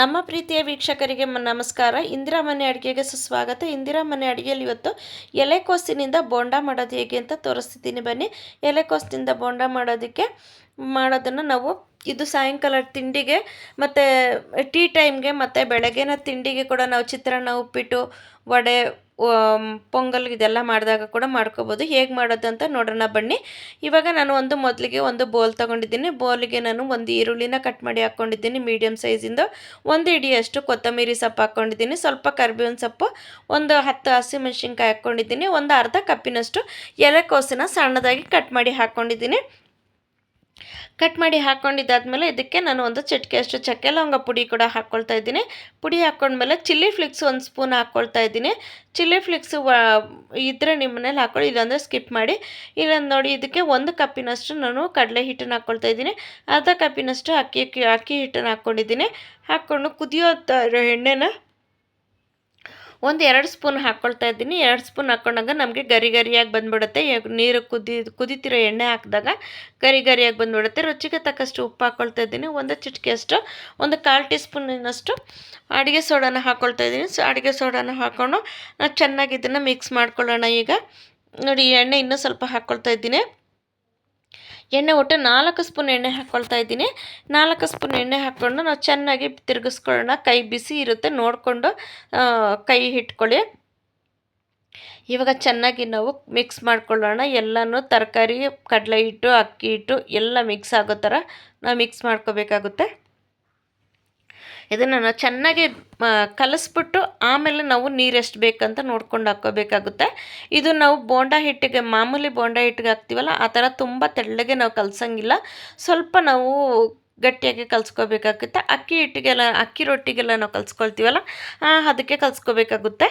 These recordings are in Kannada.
ನಮ್ಮ ಪ್ರೀತಿಯ ವೀಕ್ಷಕರಿಗೆ ನಮಸ್ಕಾರ. ಇಂದಿರಾ ಮನೆ ಅಡುಗೆಗೆ ಸುಸ್ವಾಗತ. ಇಂದಿರಾ ಮನೆ ಅಡುಗೆಯಲ್ಲಿ ಇವತ್ತು ಎಲೆಕೋಸಿನಿಂದ ಬೋಂಡ ಮಾಡೋದು ಹೇಗೆ ಅಂತ ತೋರಿಸ್ತಿದ್ದೀನಿ ಬನ್ನಿ. ಎಲೆಕೋಸಿನಿಂದ ಬೋಂಡ ಮಾಡೋದಕ್ಕೆ, ಮಾಡೋದನ್ನು ನಾವು ಇದು ಸಾಯಂಕಾಲ ತಿಂಡಿಗೆ ಮತ್ತು ಟೀ ಟೈಮ್ಗೆ ಮತ್ತು ಬೆಳಗ್ಗೆನ ತಿಂಡಿಗೆ ಕೂಡ ನಾವು ಚಿತ್ರಾನ್ನ, ಉಪ್ಪಿಟ್ಟು, ವಡೆ ಪೊಂಗಲ್ ಇದೆಲ್ಲ ಮಾಡಿದಾಗ ಕೂಡ ಮಾಡ್ಕೋಬೋದು. ಹೇಗೆ ಮಾಡೋದು ಅಂತ ನೋಡೋಣ ಬನ್ನಿ. ಇವಾಗ ನಾನು ಒಂದು ಮೊದಲಿಗೆ ಒಂದು ಬೋಲ್ ತೊಗೊಂಡಿದ್ದೀನಿ. ಬೋಲಿಗೆ ನಾನು ಒಂದು ಈರುಳ್ಳಿನ ಕಟ್ ಮಾಡಿ ಹಾಕ್ಕೊಂಡಿದ್ದೀನಿ ಮೀಡಿಯಮ್ ಸೈಜಿಂದು. ಒಂದು ಇಡಿಯಷ್ಟು ಕೊತ್ತಂಬರಿ ಸೊಪ್ಪು ಹಾಕ್ಕೊಂಡಿದ್ದೀನಿ ಸ್ವಲ್ಪ ಕರ್ಬೇವಿನ ಸೊಪ್ಪು, ಒಂದು ಹತ್ತು ಹಸಿಮೆಣ್ಸಿನ್ಕಾಯಿ ಹಾಕ್ಕೊಂಡಿದ್ದೀನಿ ಒಂದು ಅರ್ಧ ಕಪ್ಪಿನಷ್ಟು ಎಲೆಕೋಸಿನ ಸಣ್ಣದಾಗಿ ಕಟ್ ಮಾಡಿ ಹಾಕ್ಕೊಂಡಿದ್ದೀನಿ ಕಟ್ ಮಾಡಿ ಹಾಕ್ಕೊಂಡಿದ್ದಾದ್ಮೇಲೆ ಇದಕ್ಕೆ ನಾನು ಒಂದು ಚಟ್ಕೆ, ಅಷ್ಟು ಚಕ್ಕೆ, ಲವಂಗ ಪುಡಿ ಕೂಡ ಹಾಕ್ಕೊಳ್ತಾ ಇದ್ದೀನಿ. ಪುಡಿ ಹಾಕ್ಕೊಂಡ್ಮೇಲೆ ಚಿಲ್ಲಿ ಫ್ಲಿಕ್ಸ್ ಒಂದು ಸ್ಪೂನ್ ಹಾಕ್ಕೊಳ್ತಾ ಇದ್ದೀನಿ. ಚಿಲ್ಲಿ ಫ್ಲಿಕ್ಸು ಇದ್ದರೆ ನಿಮ್ಮ ಮನೇಲಿ ಹಾಕ್ಕೊಳ್ಳಿ ಇಲ್ಲಾಂದರೆ ಸ್ಕಿಪ್ ಮಾಡಿ. ಇಲ್ಲೊಂದು ನೋಡಿ, ಇದಕ್ಕೆ ಒಂದು ಕಪ್ಪಿನಷ್ಟು ನಾನು ಕಡಲೆ ಹಿಟ್ಟನ್ನು ಹಾಕ್ಕೊಳ್ತಾ ಇದ್ದೀನಿ. ಅರ್ಧ ಕಪ್ಪಿನಷ್ಟು ಅಕ್ಕಿ ಅಕ್ಕಿ ಅಕ್ಕಿ ಹಿಟ್ಟನ್ನು ಹಾಕ್ಕೊಂಡಿದ್ದೀನಿ ಹಾಕ್ಕೊಂಡು ಕುದಿಯೋ ಎಣ್ಣೆನ ಒಂದು ಎರಡು ಸ್ಪೂನ್ ಹಾಕ್ಕೊಳ್ತಾ ಇದ್ದೀನಿ. ಎರಡು ಸ್ಪೂನ್ ಹಾಕ್ಕೊಂಡಾಗ ನಮಗೆ ಗರಿ ಗರಿಯಾಗಿ ಬಂದ್ಬಿಡುತ್ತೆ. ನೀರು ಕುದಿ ಕುದಿತಿರೋ ಎಣ್ಣೆ ಹಾಕಿದಾಗ ಗರಿ ಗರಿಯಾಗಿ ಬಂದ್ಬಿಡುತ್ತೆ. ರುಚಿಗೆ ತಕ್ಕಷ್ಟು ಉಪ್ಪು ಹಾಕ್ಕೊಳ್ತಾ ಇದ್ದೀನಿ. ಒಂದು ಚಿಟಿಕೆಯಷ್ಟು, ಒಂದು ಕಾಲು ಟೀ ಸ್ಪೂನಿನಷ್ಟು ಅಡುಗೆ ಸೋಡಾನ ಹಾಕ್ಕೊಳ್ತಾ ಇದ್ದೀನಿ. ಸೊ, ಅಡುಗೆ ಸೋಡಾನ ಹಾಕ್ಕೊಂಡು ನಾವು ಚೆನ್ನಾಗಿ ಇದನ್ನು ಮಿಕ್ಸ್ ಮಾಡ್ಕೊಳ್ಳೋಣ ಈಗ. ನೋಡಿ ಎಣ್ಣೆ ಇನ್ನೂ ಸ್ವಲ್ಪ ಹಾಕ್ಕೊಳ್ತಾ ಇದ್ದೀನಿ. ಎಣ್ಣೆ ಒಟ್ಟು ನಾಲ್ಕು ಸ್ಪೂನ್ ಎಣ್ಣೆ ಹಾಕ್ಕೊಳ್ತಾ ಇದ್ದೀನಿ. ನಾಲ್ಕು ಸ್ಪೂನ್ ಎಣ್ಣೆ ಹಾಕ್ಕೊಂಡು ನಾವು ಚೆನ್ನಾಗಿ ತಿರುಗಿಸ್ಕೊಳ್ಳೋಣ. ಕೈ ಬಿಸಿ ಇರುತ್ತೆ, ನೋಡಿಕೊಂಡು ಕೈ ಇಟ್ಕೊಳ್ಳಿ ಇವಾಗ ಚೆನ್ನಾಗಿ ನಾವು ಮಿಕ್ಸ್ ಮಾಡ್ಕೊಳ್ಳೋಣ. ಎಲ್ಲನೂ ತರಕಾರಿ, ಕಡಲೆ ಹಿಟ್ಟು, ಅಕ್ಕಿ ಹಿಟ್ಟು ಎಲ್ಲ ಮಿಕ್ಸ್ ಆಗೋ ಥರ ನಾವು ಮಿಕ್ಸ್ ಮಾಡ್ಕೋಬೇಕಾಗುತ್ತೆ. ಇದನ್ನು ಚೆನ್ನಾಗಿ ಕಲಸ್ಬಿಟ್ಟು ಆಮೇಲೆ ನಾವು ನೀರು ಎಷ್ಟು ಬೇಕಂತ ನೋಡ್ಕೊಂಡು ಹಾಕೋಬೇಕಾಗುತ್ತೆ. ಇದು ನಾವು ಬೋಂಡ ಹಿಟ್ಟಿಗೆ, ಮಾಮೂಲಿ ಬೋಂಡ ಹಿಟ್ಟಿಗೆ ಹಾಕ್ತೀವಲ್ಲ, ಆ ಥರ ತುಂಬ ತೆಳ್ಳಗೆ ನಾವು ಕಲಸಂಗಿಲ್ಲ. ಸ್ವಲ್ಪ ನಾವು ಗಟ್ಟಿಯಾಗಿ ಕಲಿಸ್ಕೋಬೇಕಾಗುತ್ತೆ. ಅಕ್ಕಿ ಹಿಟ್ಟಿಗೆಲ್ಲ, ಅಕ್ಕಿ ರೊಟ್ಟಿಗೆಲ್ಲ ನಾವು ಕಲಿಸ್ಕೊಳ್ತೀವಲ್ಲ ಅದಕ್ಕೆ ಕಲಿಸ್ಕೋಬೇಕಾಗುತ್ತೆ.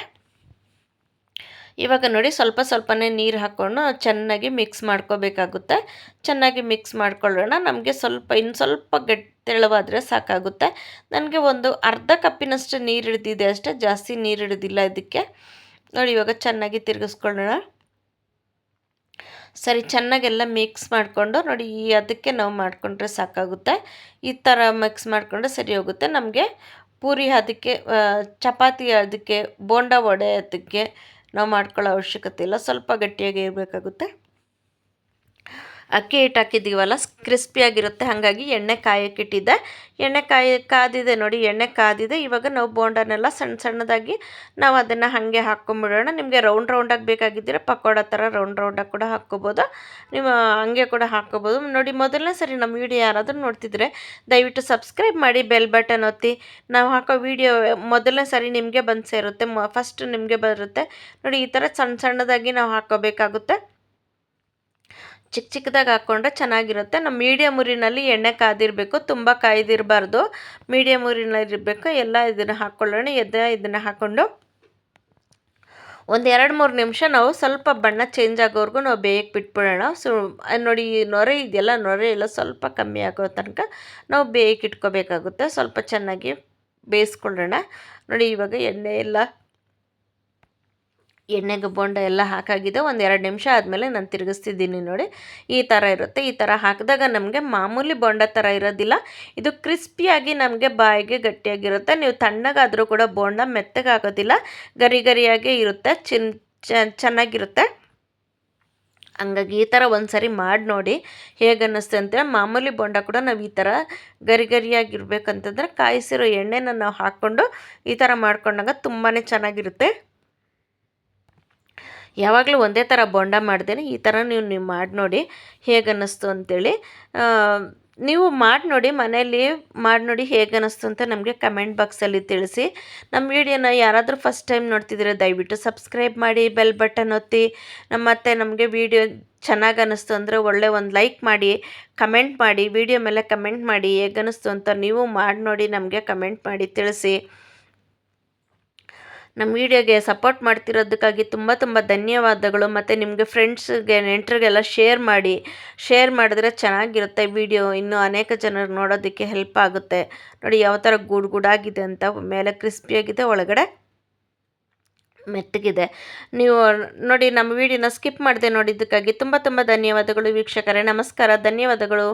ಇವಾಗ ನೋಡಿ ಸ್ವಲ್ಪ ಸ್ವಲ್ಪನೇ ನೀರು ಹಾಕ್ಕೊಂಡು ಚೆನ್ನಾಗಿ ಮಿಕ್ಸ್ ಮಾಡ್ಕೋಬೇಕಾಗುತ್ತೆ. ಚೆನ್ನಾಗಿ ಮಿಕ್ಸ್ ಮಾಡ್ಕೊಳ್ಳೋಣ. ನಮಗೆ ಸ್ವಲ್ಪ, ಇನ್ನು ಸ್ವಲ್ಪ ಗಟ್ಟಿ ತೆಳುವಾದರೆ ಸಾಕಾಗುತ್ತೆ. ನನಗೆ ಒಂದು ಅರ್ಧ ಕಪ್ಪಿನಷ್ಟು ನೀರು ಹಿಡಿದಿದೆ ಅಷ್ಟೇ. ಜಾಸ್ತಿ ನೀರು ಹಿಡಿದಿಲ್ಲ ಇದಕ್ಕೆ. ನೋಡಿ ಇವಾಗ ಚೆನ್ನಾಗಿ ತಿರುಗಿಸ್ಕೊಳ್ಳೋಣ. ಸರಿ, ಚೆನ್ನಾಗೆಲ್ಲ ಮಿಕ್ಸ್ ಮಾಡಿಕೊಂಡು ನೋಡಿ ಈ ಅದಕ್ಕೆ ನಾವು ಮಾಡಿಕೊಂಡ್ರೆ ಸಾಕಾಗುತ್ತೆ. ಈ ಥರ ಮಿಕ್ಸ್ ಮಾಡಿಕೊಂಡ್ರೆ ಸರಿ ಹೋಗುತ್ತೆ. ನಮಗೆ ಪೂರಿ ಅದಕ್ಕೆ ಚಪಾತಿ ಅದಕ್ಕೆ, ಬೋಂಡ ವಡೆ ಅದಕ್ಕೆ ನಾವು ಮಾಡ್ಕೊಳ್ಳೋ ಅವಶ್ಯಕತೆ ಇಲ್ಲ. ಸ್ವಲ್ಪ ಗಟ್ಟಿಯಾಗಿ ಇರಬೇಕಾಗುತ್ತೆ. ಅಕ್ಕಿ ಹಿಟ್ಟು ಹಾಕಿದ್ದೀವಲ್ಲ ಕ್ರಿಸ್ಪಿಯಾಗಿರುತ್ತೆ. ಹಾಗಾಗಿ ಎಣ್ಣೆ ಕಾಯಕ್ಕಿಟ್ಟಿದ್ದೆ ಎಣ್ಣೆ ಕಾಯ ಕಾದಿದೆ ನೋಡಿ, ಎಣ್ಣೆ ಕಾದಿದೆ. ಇವಾಗ ನಾವು ಬೋಂಡನೆಲ್ಲ ಸಣ್ಣ ಸಣ್ಣದಾಗಿ ನಾವು ಅದನ್ನು ಹಾಗೆ ಹಾಕ್ಕೊಂಬಿಡೋಣ. ನಿಮಗೆ ರೌಂಡ್ ರೌಂಡಾಗಿ ಬೇಕಾಗಿದ್ದರೆ ಪಕೋಡ ಥರ ರೌಂಡ್ ರೌಂಡಾಗಿ ಕೂಡ ಹಾಕ್ಕೋಬೋದು. ನೀವು ಹಂಗೆ ಕೂಡ ಹಾಕ್ಕೋಬೋದು. ನೋಡಿ, ಮೊದಲನೇ ಸರಿ ನಮ್ಮ ವಿಡಿಯೋ ಯಾರಾದರೂ ನೋಡ್ತಿದ್ರೆ ದಯವಿಟ್ಟು ಸಬ್ಸ್ಕ್ರೈಬ್ ಮಾಡಿ, ಬೆಲ್ ಬಟನ್ ಒತ್ತಿ. ನಾವು ಹಾಕೋ ವಿಡಿಯೋ ಮೊದಲನೇ ಸರಿ ನಿಮಗೆ ಬಂದು ಸೇರುತ್ತೆ. ಫಸ್ಟ್ ನಿಮಗೆ ಬರುತ್ತೆ. ನೋಡಿ, ಈ ಥರ ಸಣ್ಣ ಸಣ್ಣದಾಗಿ ನಾವು ಹಾಕ್ಕೋಬೇಕಾಗುತ್ತೆ. ಚಿಕ್ಕ ಚಿಕ್ಕದಾಗಿ ಹಾಕ್ಕೊಂಡ್ರೆ ಚೆನ್ನಾಗಿರುತ್ತೆ. ನಮ್ಮ ಮೀಡಿಯಮ್ ಉರಿನಲ್ಲಿ ಎಣ್ಣೆ ಕಾದಿರಬೇಕು, ತುಂಬ ಕಾಯ್ದಿರಬಾರ್ದು. ಮೀಡಿಯಮ್ ಉರಿನಲ್ಲಿ ಇರಬೇಕು ಎಲ್ಲ ಇದನ್ನು ಹಾಕ್ಕೊಳ್ಳೋಣ ಎದ್ದ ಇದನ್ನು ಹಾಕ್ಕೊಂಡು ಒಂದು ಎರಡು ಮೂರು ನಿಮಿಷ ನಾವು ಸ್ವಲ್ಪ ಬಣ್ಣ ಚೇಂಜ್ ಆಗೋವರೆಗೂ ನಾವು ಬೇಯಕ್ಕೆ ಬಿಟ್ಬಿಡೋಣ. ಸೊ ನೋಡಿ, ಈ ನೊರೆ ಇದೆಯಲ್ಲ, ನೊರೆ ಎಲ್ಲ ಸ್ವಲ್ಪ ಕಮ್ಮಿ ಆಗೋ ತನಕ ನಾವು ಬೇಯಕ್ಕೆ ಇಟ್ಕೋಬೇಕಾಗುತ್ತೆ. ಸ್ವಲ್ಪ ಚೆನ್ನಾಗಿ ಬೇಯಿಸ್ಕೊಳ್ಳೋಣ. ನೋಡಿ, ಇವಾಗ ಎಣ್ಣೆ ಎಲ್ಲ ಎಣ್ಣೆಗೆ ಬೊಂಡ ಎಲ್ಲ ಹಾಕಾಗಿದೆ. ಒಂದು ಎರಡು ನಿಮಿಷ ಆದಮೇಲೆ ನಾನು ತಿರುಗಿಸ್ತಿದ್ದೀನಿ ನೋಡಿ. ಈ ಥರ ಇರುತ್ತೆ. ಈ ಥರ ಹಾಕಿದಾಗ ನಮಗೆ ಮಾಮೂಲಿ ಬೊಂಡ ಥರ ಇರೋದಿಲ್ಲ. ಇದು ಕ್ರಿಸ್ಪಿಯಾಗಿ ನಮಗೆ ಬಾಯಿಗೆ ಗಟ್ಟಿಯಾಗಿರುತ್ತೆ. ನೀವು ತಣ್ಣಗಾದರೂ ಕೂಡ ಬೊಂಡ ಮೆತ್ತಗಾಗೋದಿಲ್ಲ ಗರಿ ಗರಿಯಾಗೇ ಇರುತ್ತೆ. ಚಿನ್ ಚೆನ್ನಾಗಿರುತ್ತೆ. ಹಂಗಾಗಿ ಈ ಥರ ಒಂದು ಸರಿ ಮಾಡಿ ನೋಡಿ. ಹೇಗೆ ಅನ್ನಿಸ್ತು ಅಂತೇಳಿ ಮಾಮೂಲಿ ಬೊಂಡ ಕೂಡ ನಾವು ಈ ಥರ ಗರಿ ಗರಿಯಾಗಿರ್ಬೇಕಂತಂದ್ರೆ ಕಾಯಿಸಿರೋ ಎಣ್ಣೆನ ನಾವು ಹಾಕ್ಕೊಂಡು ಈ ಥರ ಮಾಡ್ಕೊಂಡಾಗ ತುಂಬಾ ಚೆನ್ನಾಗಿರುತ್ತೆ. ಯಾವಾಗಲೂ ಒಂದೇ ಥರ ಬೋಂಡ ಮಾಡ್ದೇನೆ ಈ ಥರ ನೀವು ನೀವು ಮಾಡಿ ನೋಡಿ ಹೇಗೆ ಅನ್ನಿಸ್ತು ಅಂತೇಳಿ. ನೀವು ಮಾಡಿ ನೋಡಿ, ಮನೆಯಲ್ಲಿ ಮಾಡಿ ನೋಡಿ ಹೇಗೆ ಅನ್ನಿಸ್ತು ಅಂತ ನಮಗೆ ಕಮೆಂಟ್ ಬಾಕ್ಸಲ್ಲಿ ತಿಳಿಸಿ. ನಮ್ಮ ವಿಡಿಯೋನ ಯಾರಾದರೂ ಫಸ್ಟ್ ಟೈಮ್ ನೋಡ್ತಿದ್ರೆ ದಯವಿಟ್ಟು ಸಬ್ಸ್ಕ್ರೈಬ್ ಮಾಡಿ ಬೆಲ್ ಬಟನ್ ಒತ್ತಿ. ನಮ್ಮ ಮತ್ತೆ ನಮಗೆ ವಿಡಿಯೋ ಚೆನ್ನಾಗಿ ಅನ್ನಿಸ್ತು ಅಂದರೆ ಒಳ್ಳೆ ಒಂದು ಲೈಕ್ ಮಾಡಿ ಕಮೆಂಟ್ ಮಾಡಿ, ವಿಡಿಯೋ ಮೇಲೆ ಕಮೆಂಟ್ ಮಾಡಿ ಹೇಗೆ ಅನ್ನಿಸ್ತು ಅಂತ ನೀವು ಮಾಡಿ ನೋಡಿ ನಮಗೆ ಕಮೆಂಟ್ ಮಾಡಿ ತಿಳಿಸಿ. ನಮ್ಮ ವಿಡಿಯೋಗೆ ಸಪೋರ್ಟ್ ಮಾಡ್ತಿರೋದಕ್ಕಾಗಿ ತುಂಬ ತುಂಬ ಧನ್ಯವಾದಗಳು. ಮತ್ತು ನಿಮಗೆ ಫ್ರೆಂಡ್ಸ್ಗೆ ನೆಂಟರಿಗೆಲ್ಲ ಶೇರ್ ಮಾಡಿ ಶೇರ್ ಮಾಡಿದ್ರೆ ಚೆನ್ನಾಗಿರುತ್ತೆ ವಿಡಿಯೋ ಇನ್ನೂ ಅನೇಕ ಜನರು ನೋಡೋದಕ್ಕೆ ಹೆಲ್ಪ್ ಆಗುತ್ತೆ. ನೋಡಿ ಯಾವ ಥರ ಗೂಡು ಗೂಡಾಗಿದೆ ಅಂತ, ಮೇಲೆ ಕ್ರಿಸ್ಪಿಯಾಗಿದೆ ಒಳಗಡೆ ಮೆತ್ತಗಿದೆ. ನೀವು ನೋಡಿ ನಮ್ಮ ವಿಡಿಯೋನ ಸ್ಕಿಪ್ ಮಾಡಿದೆ ನೋಡಿದ್ದಕ್ಕಾಗಿ ತುಂಬ ತುಂಬ ಧನ್ಯವಾದಗಳು ವೀಕ್ಷಕರೇ. ನಮಸ್ಕಾರ, ಧನ್ಯವಾದಗಳು.